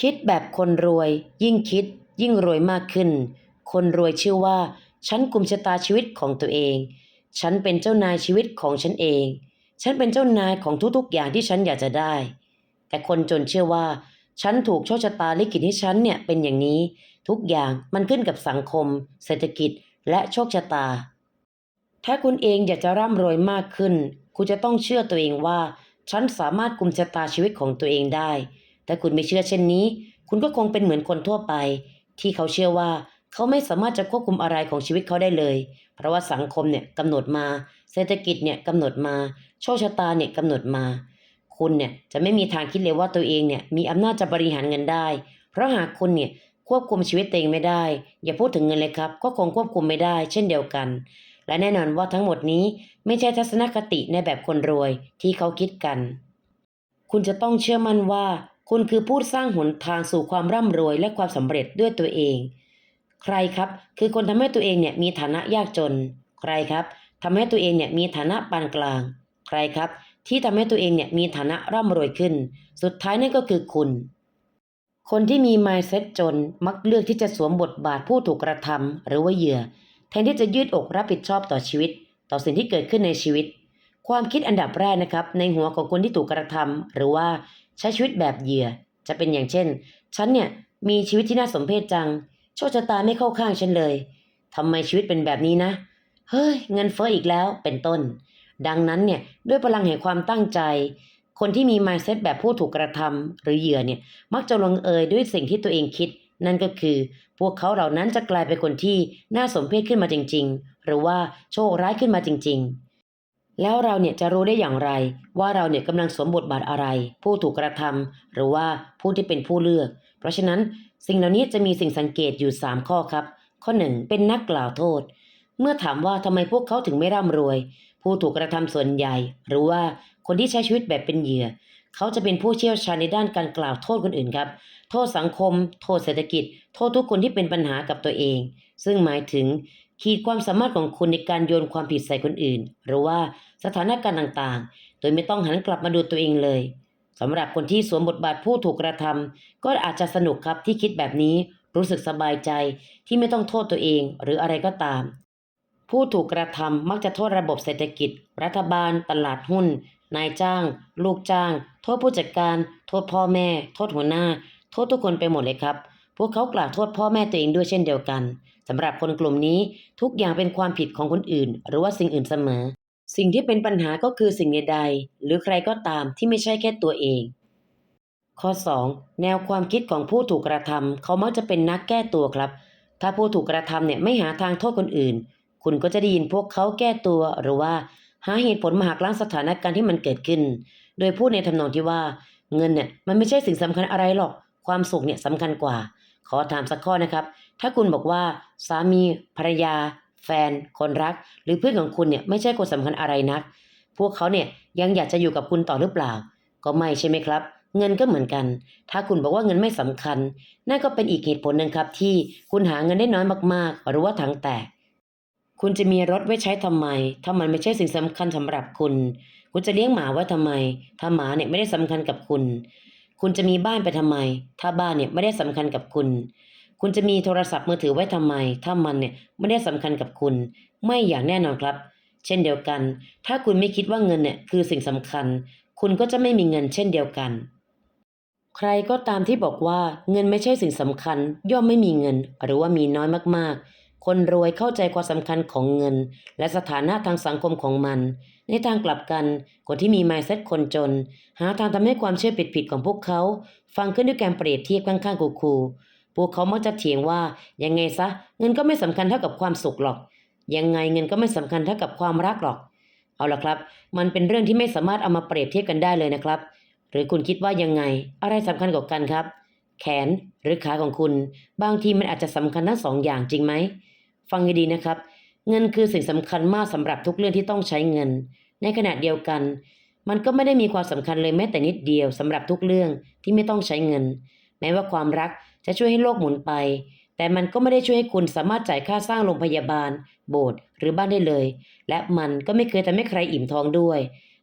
คิดแบบคนรวย ยิ่งคิด ยิ่งรวยมากขึ้น คนรวยชื่อว่า ฉันกุมชะตาชีวิตของตัวเอง ฉันเป็นเจ้านายชีวิตของฉันเอง ฉันเป็นเจ้านายของทุกๆ อย่างที่ฉันอยากจะได้ แต่คนจนเชื่อว่า ฉันถูกโชคชะตาลิขิตให้ฉันเนี่ยเป็นอย่างนี้ ทุกอย่างมันขึ้นกับสังคม เศรษฐกิจ และโชคชะตา ถ้าคุณเองอยากจะร่ำรวยมากขึ้น คุณจะต้องเชื่อตัวเองว่า ฉันสามารถกุมชะตาชีวิตของตัวเองได้ ถ้าคุณไม่เชื่อเช่นนี้ คุณก็คงเป็นเหมือนคนทั่วไป ที่เขาเชื่อว่าเขาไม่สามารถจะควบคุมอะไรของชีวิตเขาได้เลย เพราะว่าสังคมเนี่ยกำหนดมา เศรษฐกิจเนี่ยกำหนดมา โชคชะตาเนี่ยกำหนดมา คุณเนี่ยจะไม่มีทางคิดเลยว่าตัวเองเนี่ยมีอำนาจจะบริหารเงินได้ เพราะหากคุณเนี่ยควบคุมชีวิตตัวเองไม่ได้ อย่าพูดถึงเงินเลยครับ ก็คงควบคุมไม่ได้ เช่นเดียวกัน และแน่นอนว่าทั้งหมดนี้ไม่ใช่ทัศนคติในแบบคนรวยที่เขาคิดกัน คุณจะต้องเชื่อมั่นว่า คุณคือผู้สร้างหนทางสู่ความร่ำรวยและความสำเร็จด้วยตัวเอง ใครครับ คือคนทำให้ตัวเองเนี่ยมีฐานะยากจน ใครครับทำให้ตัวเองเนี่ยมีฐานะปานกลาง ใครครับ ที่ทำให้ตัวเองเนี่ยมีฐานะร่ำรวยขึ้น สุดท้ายนั่นก็คือคุณ คนที่มี mindset จนมักเลือกที่จะสวมบทบาทผู้ถูกกระทำหรือว่าเหยื่อ แทนที่จะยืดอกรับผิดชอบต่อชีวิต ต่อสิ่งที่เกิดขึ้นในชีวิตความคิดอันดับแรกนะครับในหัวของคนที่ถูกกระทำหรือว่า ใช้ชีวิตแบบเหยื่อ จะเป็นอย่างเช่น ฉันเนี่ยมีชีวิตที่น่าสมเพชจัง โชคชะตาไม่เข้าข้างฉันเลยทำไมชีวิตเป็นแบบนี้นะ เฮ้ย เงินเฟ้ออีกแล้ว เป็นต้น ดังนั้นเนี่ยด้วยพลังแห่งความตั้งใจ คนที่มี mindset แบบผู้ถูกกระทำหรือเหยื่อเนี่ย มักจะลงเอยด้วยสิ่งที่ตัวเองคิด นั่นก็คือ พวกเขาเหล่านั้นจะกลายเป็นคนที่น่าสมเพชขึ้นมาจริง ๆ หรือว่าโชคร้ายขึ้นมาจริง ๆ แล้วเราเนี่ยจะรู้ได้อย่างไร ว่าเราเนี่ยกำลังสวมบทบาทอะไร ผู้ถูกกระทำหรือว่าผู้ที่เป็นผู้เลือก เพราะฉะนั้นสิ่งเหล่านี้จะมีสิ่งสังเกตอยู่ 3 ข้อครับ ข้อ 1 เป็นนักกล่าวโทษ เมื่อถามว่าทำไมพวกเขาถึงไม่ร่ำรวย ผู้ถูกกระทำส่วนใหญ่ หรือว่าคนที่ใช้ชีวิตแบบเป็นเหยื่อ เขาจะเป็นผู้เชี่ยวชาญในด้านการกล่าวโทษคนอื่นครับ โทษสังคม โทษเศรษฐกิจ โทษทุกคนที่เป็นปัญหากับตัวเอง ซึ่งหมายถึง ขีดความสามารถของคุณในการโยนความผิดใส่คนอื่น หรือว่าสถานการณ์ต่างๆ โดยไม่ต้องหันกลับมาดูตัวเองเลยสำหรับคนที่สวมบทบาทผู้ถูกกระทำก็อาจจะสนุกครับที่คิดแบบนี้รู้สึกสบายใจที่ไม่ต้องโทษตัวเองหรืออะไรก็ตาม ผู้ถูกกระทำมักจะโทษระบบเศรษฐกิจ รัฐบาล ตลาดหุ้น นายจ้าง ลูกจ้าง โทษผู้จัดการ โทษพ่อแม่ โทษหัวหน้า โทษทุกคนไปหมดเลยครับ พวกเขากล่าวโทษพ่อแม่ตัวเองด้วยเช่นเดียวกันสำหรับคนกลุ่มนี้ทุกอย่างเป็นความผิดของคนอื่น หรือว่าสิ่งอื่นเสมอ สิ่งที่เป็นปัญหาก็คือสิ่งใดๆหรือใครก็ตามที่ไม่ใช่แค่ตัวเอง ข้อ 2. แนวความคิดของผู้ถูกกระทำเขามักจะเป็นนักแก้ตัวครับ ถ้าผู้ถูกกระทำเนี่ยไม่หาทางโทษคนอื่น คุณก็จะได้ยินพวกเขาแก้ตัวหรือว่า หาเหตุผลมาหักล้างสถานการณ์ที่มันเกิดขึ้น โดยพูดในทำนองที่ว่า เงินเนี่ยมันไม่ใช่สิ่งสำคัญอะไรหรอก ความสุขเนี่ยสำคัญกว่า ขอถามสักข้อนะครับ ถ้าคุณบอกว่าสามีภรรยา แฟน คนรัก หรือเพื่อนของคุณเนี่ยไม่ใช่คนสำคัญอะไรนัก พวกเขาเนี่ยยังอยากจะอยู่กับคุณต่อหรือเปล่า ก็ไม่ใช่ไหมครับ เงินก็เหมือนกัน ถ้าคุณบอกว่าเงินไม่สำคัญ นั่นก็เป็นอีกเหตุผลหนึ่งครับที่คุณหาเงินได้น้อยมากๆ หรือว่าถังแตก คุณจะมีรถไว้ใช้ทำไม ถ้ามันไม่ใช่สิ่งสำคัญสำหรับคุณ คุณจะเลี้ยงหมาไว้ทำไม ถ้าหมาเนี่ยไม่ได้สำคัญกับคุณ คุณจะมีบ้านไปทำไม ถ้าบ้านเนี่ยไม่ได้สำคัญกับคุณ คุณจะมีโทรศัพท์มือถือไว้ทำไม ถ้ามันเนี่ยไม่ได้สำคัญกับคุณ ไม่อย่างแน่นอนครับ เช่นเดียวกัน ถ้าคุณไม่คิดว่าเงินเนี่ยคือสิ่งสำคัญ คุณก็จะไม่มีเงินเช่นเดียวกัน ใครก็ตามที่บอกว่าเงินไม่ใช่สิ่งสำคัญ ย่อมไม่มีเงิน หรือว่ามีน้อยมากๆ คนรวยเข้าใจความสำคัญของเงิน และสถานะทางสังคมของมัน ในทางกลับกันคนที่มี mindset คนจน หาทางทำให้ความเชื่อผิดๆของพวกเขา ฟังขึ้นด้วยการเปรียบเทียบข้างๆคูลๆพวกเขามักจะเถียงว่ายังไงซะเงินก็ไม่สำคัญเท่ากับความสุขหรอก ยังไงเงินก็ไม่สำคัญเท่ากับความรักหรอก เอาล่ะครับ มันเป็นเรื่องที่ไม่สามารถเอามาเปรียบเทียบกันได้เลยนะครับ หรือคุณคิดว่ายังไง อะไรสำคัญกว่ากันครับ แขนหรือขาของคุณ บางทีมันอาจจะสำคัญทั้งสองอย่างจริงไหมฟังให้ดีนะครับ เงินคือสิ่งสำคัญมากสำหรับทุกเรื่องที่ต้องใช้เงิน ในขณะเดียวกัน มันก็ไม่ได้มีความสำคัญเลยแม้แต่นิดเดียวสำหรับทุกเรื่องที่ไม่ต้องใช้เงิน แม้ว่าความรักจะช่วยให้โลกหมุนไป แต่มันก็ไม่ได้ช่วยให้คุณสามารถจ่ายค่าสร้างโรงพยาบาล โบสถ์หรือบ้านได้เลย และมันก็ไม่เคยทำให้ใครอิ่มท้องด้วย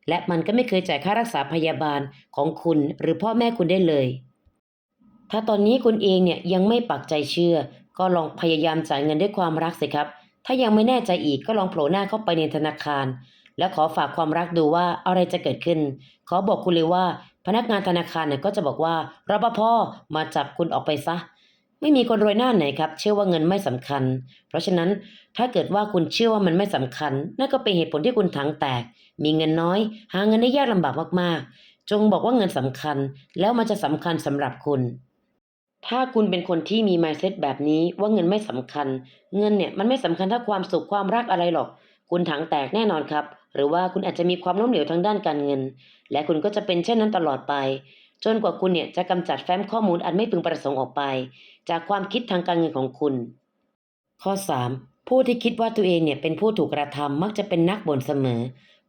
และมันก็ไม่เคยจ่ายค่ารักษาพยาบาลของคุณหรือพ่อแม่คุณได้เลย ถ้าตอนนี้คุณเองเนี่ยยังไม่ปักใจเชื่อ ก็ลองพยายามจ่ายเงินด้วยความรักสิครับ ถ้ายังไม่แน่ใจอีกก็ลองโผล่หน้าเข้าไปในธนาคาร แล้วขอฝากความรักดูว่าอะไรจะเกิดขึ้น ขอบอกคุณเลยว่า พนักงานธนาคารเนี่ยก็จะบอกว่ารปภมาจับคุณออกไปซะ ไม่มีคนรวยหน้าไหนครับ เชื่อว่าเงินไม่สำคัญ เพราะฉะนั้นถ้าเกิดว่าคุณเชื่อว่ามันไม่สำคัญ นั่นก็เป็นเหตุผลที่คุณถังแตก มีเงินน้อย หาเงินได้ยากลำบากมากๆ จงบอกว่าเงินสำคัญ แล้วมันจะสำคัญสำหรับคุณ ถ้าคุณเป็นคนที่มี mindset แบบนี้ว่าเงินไม่สำคัญ เงินเนี่ยมันไม่สำคัญเท่าความสุขความรักอะไรหรอก คุณถังแตกแน่นอนครับ หรือว่าคุณอาจจะมีความล้มเหลวทางด้านการเงิน และคุณก็จะเป็นเช่นนั้นตลอดไป จนกว่าคุณเนี่ยจะกำจัดแฟ้มข้อมูลอันไม่พึงประสงค์ออกไป จากความคิดทางการเงินของคุณ ข้อ 3. ผู้ที่คิดว่าตัวเองเนี่ยเป็นผู้ถูกกระทำมักจะเป็นนักบ่นเสมอ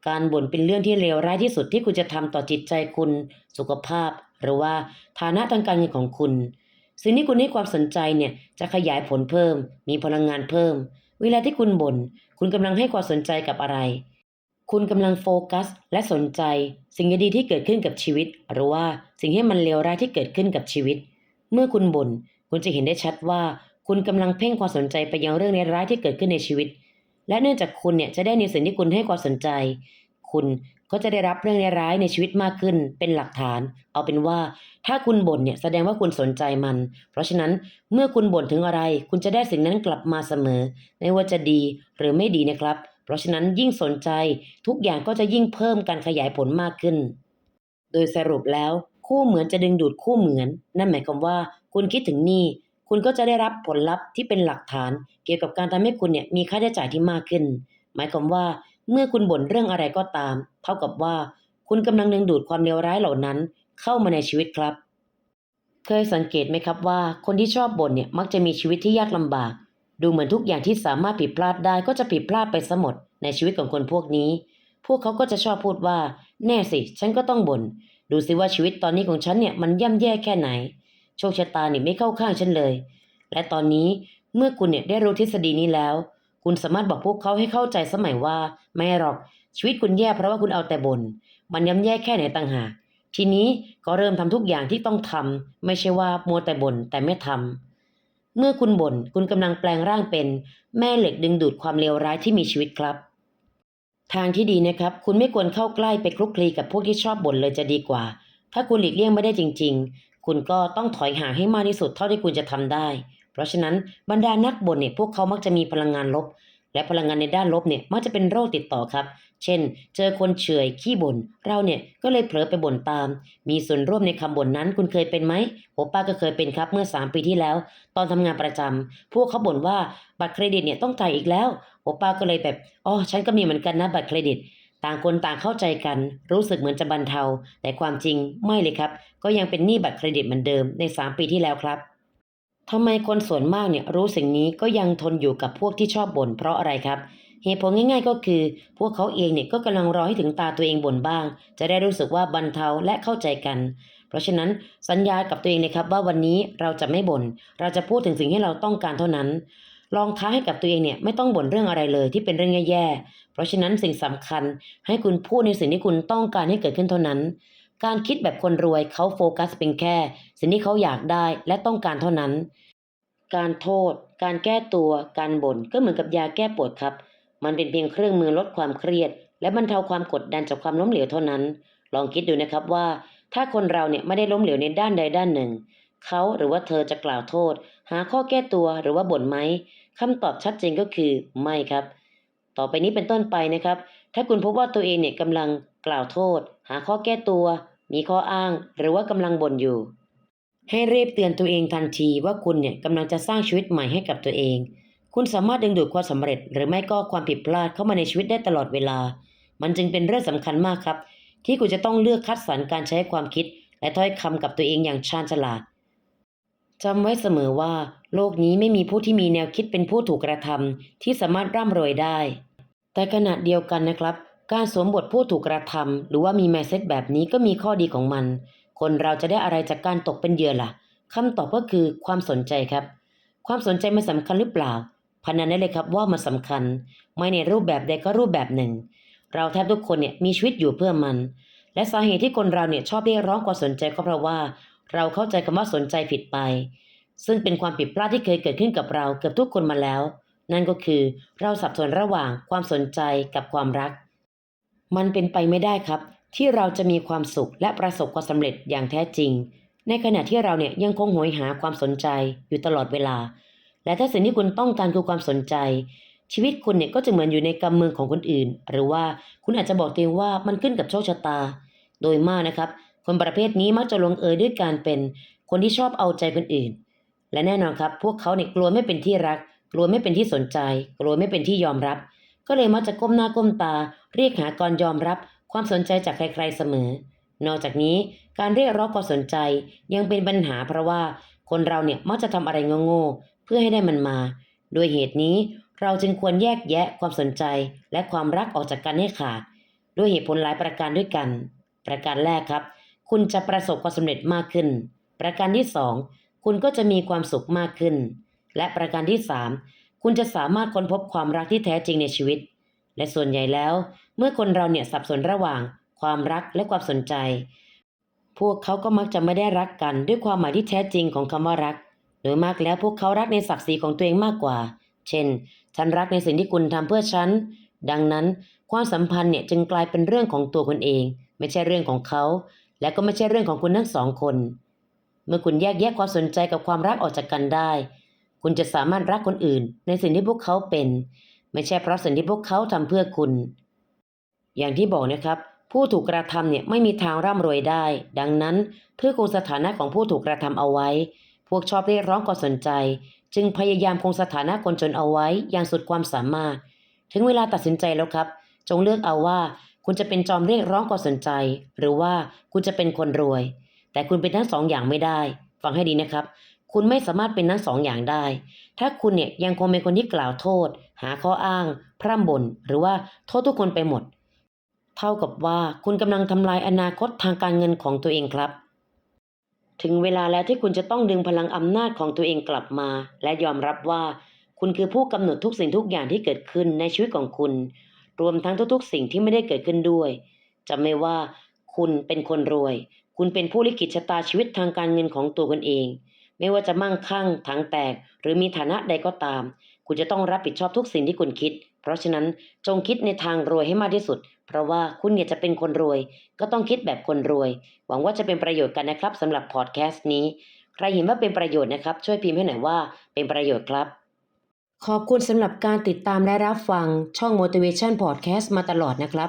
การบ่นเป็นเรื่องที่เลวร้ายที่สุดที่คุณจะทำต่อจิตใจคุณ สุขภาพ หรือว่าฐานะทางการเงินของคุณ สิ่งที่คุณให้ความสนใจเนี่ยจะขยายผลเพิ่ม มีพลังงานเพิ่ม เวลาที่คุณบน่น คุณกำลังให้ความสนใจกับอะไร คุณกำลังโฟกัส และสนใจ สิ่งดีที่เกิดขึ้นกับชีวิต หรือว่าสิ่งที่มันเลวร้ายที่เกิดขึ้นกับชีวิต เมื่อคุณบน่น คุณจะเห็นได้ชัดว่า คุณกำลังเพ่งความสนใจไปยังเรื่องร้ายที่เกิดขึ้นในชีวิต และเนื่องจากคุณเนี่ยจะได้ในสิ่งที่คุณให้ความสนใจ คุณ ก็จะได้รับเรื่องร้ายในชีวิตมากขึ้นเป็นหลักฐาน เอาเป็นว่า ถ้าคุณบ่นเนี่ยแสดงว่าคุณสนใจมัน เพราะฉะนั้นเมื่อคุณบ่นถึงอะไร คุณจะได้สิ่งนั้นกลับมาเสมอ ไม่ว่าจะดีหรือไม่ดีนะครับ เพราะฉะนั้นยิ่งสนใจทุกอย่างก็จะยิ่งเพิ่มการขยายผลมากขึ้น โดยสรุปแล้ว คู่เหมือนจะดึงดูดคู่เหมือน นั่นหมายความว่า คุณคิดถึงนี้คุณก็จะได้รับผลลัพธ์ที่เป็นหลักฐาน เกี่ยวกับการทำให้คุณเนี่ยมีค่าใช้จ่ายที่มากขึ้น หมายความว่า เมื่อคุณบ่นเรื่องอะไรก็ตาม เท่ากับว่าคุณกำลังดึงดูดความเลวร้ายเหล่านั้นเข้ามาในชีวิตครับ เคยสังเกตไหมครับว่า คนที่ชอบบ่นเนี่ยมักจะมีชีวิตที่ยากลำบาก ดูเหมือนทุกอย่างที่สามารถผิดพลาดได้ก็จะผิดพลาดไปซะหมดในชีวิตของคนพวกนี้ พวกเขาก็จะชอบพูดว่า แน่สิ ฉันก็ต้องบน่นดูสิว่าชีวิตตอนนี้ของฉันเนี่ยมันย่ำแย่แค่ไหน โชคชะตาเนี่ยไม่เข้าข้างฉันเลย และตอนนี้เมื่อคุณเนี่ยได้รู้ทฤษฎีนี้แล้ว คุณสามารถบอกพวกเขาให้เข้าใจสมัยว่า ไม่หรอกชีวิตคุณแย่เพราะว่าคุณเอาแต่บน่นมันย่ำแย่แค่ไหนต่างหากทีนี้ก็เริ่มทำทุกอย่างที่ต้องทำไม่ใช่ว่ามัวแต่บ่นแต่ไม่ทำเมื่อคุณบ่นคุณกำลังแปลงร่างเป็น แม่เหล็กดึงดูดความเลวร้ายที่มีชีวิตครับ ทางที่ดีนะครับ คุณไม่ควรเข้าใกล้ไปคลุกคลีกับพวกที่ชอบบ่นเลยจะดีกว่า ถ้าคุณหลีกเลี่ยงไม่ได้จริง ๆ คุณก็ต้องถอยห่างให้มากที่สุดเท่าที่คุณจะทำได้ เพราะฉะนั้นบรรดานักบ่นเนี่ยพวกเขามักจะมีพลังงานลบ และพลังงานในด้านลบเนี่ยมักจะเป็นโรคติดต่อครับ เช่น เจอคนเฉยขี้บ่นเราเนี่ยก็เลยเผลอไปบ่นตาม มีส่วนร่วมในคำบ่นนั้น คุณเคยเป็นไหมโอป้าก็เคยเป็นครับเมื่อ 3 ปีที่แล้ว ตอนทำงานประจำพวกเขาบ่นว่าบัตรเครดิตเนี่ยต้องจ่ายอีกแล้วโอป้าก็เลยแบบอ๋อฉันก็มีเหมือนกันนะบัตรเครดิตต่างคนต่างเข้าใจกัน รู้สึกเหมือนจะบรรเทา แต่ความจริงไม่เลยครับ ก็ยังเป็นหนี้บัตรเครดิตเหมือนเดิมใน 3 ปีที่แล้วครับ ทำไมคนส่วนมากเนี่ยรู้สิ่งนี้ก็ยังทนอยู่กับพวกที่ชอบบ่นเพราะอะไรครับ เหตุผลง่ายๆก็คือ พวกเขาเองเนี่ยก็กำลังรอให้ถึงตาตัวเองบ่นบ้าง จะได้รู้สึกว่าบรรเทาและเข้าใจกัน เพราะฉะนั้นสัญญากับตัวเองเลยครับว่าวันนี้เราจะไม่บน่นเราจะพูดถึงสิ่งที่เราต้องการเท่านั้น ลองท้าให้กับตัวเองเนี่ยไม่ต้องบ่นเรื่องอะไรเลยที่เป็นเรื่องแย่ๆเพราะฉะนั้นสิ่งสำคัญให้คุณพูดในสิ่งที่คุณต้องการให้เกิดขึ้นเท่านั้นการคิดแบบคนรวยเขาโฟกัสเป็นแค่ สิ่งที่เขาอยากได้และต้องการเท่านั้น การโทษ การแก้ตัว การบ่นก็เหมือนกับยาแก้ปวดครับ มันเป็นเพียงเครื่องมือลดความเครียด และบรรเทาความกดดันจากความล้มเหลวเท่านั้น ลองคิดดูนะครับว่า ถ้าคนเราเนี่ยไม่ได้ล้มเหลวในด้านใดด้านหนึ่ง เขาหรือว่าเธอจะกล่าวโทษ หาข้อแก้ตัวหรือว่าบ่นไหมคำตอบชัดเจนก็คือไม่ครับ ต่อไปนี้เป็นต้นไปนะครับ ถ้าคุณพบว่าตัวเองเนี่ยกำลังกล่าวโทษ หาข้อแก้ตัว มีข้ออ้าง หรือว่ากำลังบ่นอยู่ ให้รีบเตือนตัวเองทันทีว่าคุณเนี่ยกำลังจะสร้างชีวิตใหม่ให้กับตัวเอง คุณสามารถดึงดูดความสำเร็จ หรือไม่ก็ความผิดพลาดเข้ามาในชีวิตได้ตลอดเวลา มันจึงเป็นเรื่องสำคัญมากครับ ที่คุณจะต้องเลือกคัดสรรการใช้ความคิด และถ้อยคำกับตัวเองอย่างชาญฉลาดจำไว้เสมอว่า โลกนี้ไม่มีผู้ที่มีแนวคิดเป็นผู้ถูกกระทำที่สามารถร่ำรวยได้ แต่ขณะเดียวกันนะครับ การสวมบทผู้ถูกกระทำหรือว่ามีแมสเซจแบบนี้ก็มีข้อดีของมัน คนเราจะได้อะไรจากการตกเป็นเหยื่อล่ะคำตอบก็คือความสนใจครับ ความสนใจมันสำคัญหรือเปล่าพนันได้เลยครับว่ามันสำคัญ ไม่ในรูปแบบใดก็รูปแบบหนึ่ง เราแทบทุกคนเนี่ยมีชีวิตอยู่เพื่อมัน และสาเหตุที่คนเราเนี่ยชอบเรียกร้องความสนใจก็เพราะว่า เราเข้าใจคำว่าสนใจผิดไป ซึ่งเป็นความผิดพลาดที่เคยเกิดขึ้นกับเราเกือบทุกคนมาแล้ว นั่นก็คือเราสับสนระหว่างความสนใจกับความรัก มันเป็นไปไม่ได้ครับ ที่เราจะมีความสุขและประสบความสำเร็จอย่างแท้จริง ในขณะที่เราเนี่ยยังคงโหยหาความสนใจอยู่ตลอดเวลา และถ้าสิ่งที่คุณต้องการคือความสนใจ ชีวิตคุณเนี่ยก็จะเหมือนอยู่ในกำมือของคนอื่น หรือว่าคุณอาจจะบอกตัวเองว่ามันขึ้นกับโชคชะตา โดยมากนะครับ คนประเภทนี้มักจะลงเอยด้วยการเป็น คนที่ชอบเอาใจคนอื่น และแน่นอนครับ พวกเขาเนี่ยกลัวไม่เป็นที่รัก กลัวไม่เป็นที่สนใจ กลัวไม่เป็นที่ยอมรับ ก็เลยมักจะก้มหน้าก้มตา เรียกหาการยอมรับ ความสนใจจากใครๆเสมอ นอกจากนี้การเรียกร้องความสนใจยังเป็นปัญหาเพราะว่าคนเราเนี่ยมักจะทำอะไรโง่ๆเพื่อให้ได้มันมาโดยเหตุนี้เราจึงควรแยกแยะความสนใจและความรักออกจากกันให้ขาด ด้วยเหตุผลหลายประการด้วยกัน ประการแรกครับ คุณจะประสบความสำเร็จมากขึ้น ประการที่สองคุณก็จะมีความสุขมากขึ้น และประการที่สามคุณจะสามารถค้นพบความรักที่แท้จริงในชีวิต และส่วนใหญ่แล้ว เมื่อคนเราเนี่ยสับสนระหว่าง ความรักและความสนใจ พวกเขาก็มักจะไม่ได้รักกันด้วยความหมายที่แท้จริงของคำว่ารัก โดยมากแล้วพวกเขารักในศักดิ์ศรีของตัวเองมากกว่า เช่น ฉันรักในสิ่งที่คุณทำเพื่อฉัน ดังนั้นความสัมพันธ์เนี่ยจึงกลายเป็นเรื่องของตัวคนเอง ไม่ใช่เรื่องของเขา และก็ไม่ใช่เรื่องของคุณทั้งสองคน เมื่อคุณแยกแยะความสนใจกับความรักออกจากกันได้ คุณจะสามารถรักคนอื่น ในสิ่งที่พวกเขาเป็น ไม่ใช่เพราะสิ่งที่พวกเขาทำเพื่อคุณ อย่างที่บอกนะครับ ผู้ถูกกระทำเนี่ยไม่มีทางร่ำรวยได้ ดังนั้นเพื่อคงสถานะของผู้ถูกกระทำเอาไว้ พวกชอบเรียกร้องความสนใจ จึงพยายามคงสถานะคนจนเอาไว้อย่างสุดความสามารถ ถึงเวลาตัดสินใจแล้วครับ จงเลือกเอาว่า คุณจะเป็นจอมเรียกร้องความสนใจ หรือว่าคุณจะเป็นคนรวย แต่คุณเป็นทั้งสองอย่างไม่ได้ ฟังให้ดีนะครับ คุณไม่สามารถเป็นทั้งสองอย่างได้ ถ้าคุณเนี่ยยังคงเป็นคนที่กล่าวโทษ หาข้ออ้าง พร่ำบ่นหรือว่าโทษทุกคนไปหมด เท่ากับว่าคุณกำลังทำลายอนาคตทางการเงินของตัวเองครับ ถึงเวลาแล้วที่คุณจะต้องดึงพลังอำนาจของตัวเองกลับมา และยอมรับว่า คุณคือผู้กำหนดทุกสิ่งทุกอย่างที่เกิดขึ้นในชีวิตของคุณ รวมทั้งทุกๆ สิ่งที่ไม่ได้เกิดขึ้นด้วยจำไม่ว่า คุณเป็นคนรวย คุณเป็นผู้ลิขิตชะตาชีวิตทางการเงินของตัวคุณเอง ไม่ว่าจะมั่งคั่งถังแตก หรือมีฐานะใดก็ตาม คุณจะต้องรับผิดชอบทุกสิ่งที่คุณคิด เพราะฉะนั้นจงคิดในทางรวยให้มากที่สุด เพราะว่าคุณอยากจะเป็นคนรวย ก็ต้องคิดแบบคนรวย หวังว่าจะเป็นประโยชน์กันนะครับสำหรับพอดแคสต์นี้ ใครเห็นว่าเป็นประโยชน์นะครับ ช่วยพิมพ์ให้หน่อยว่าเป็นประโยชน์ครับ ขอบคุณสำหรับการติดตามและรับฟังช่อง Motivation Podcast มาตลอดนะครับ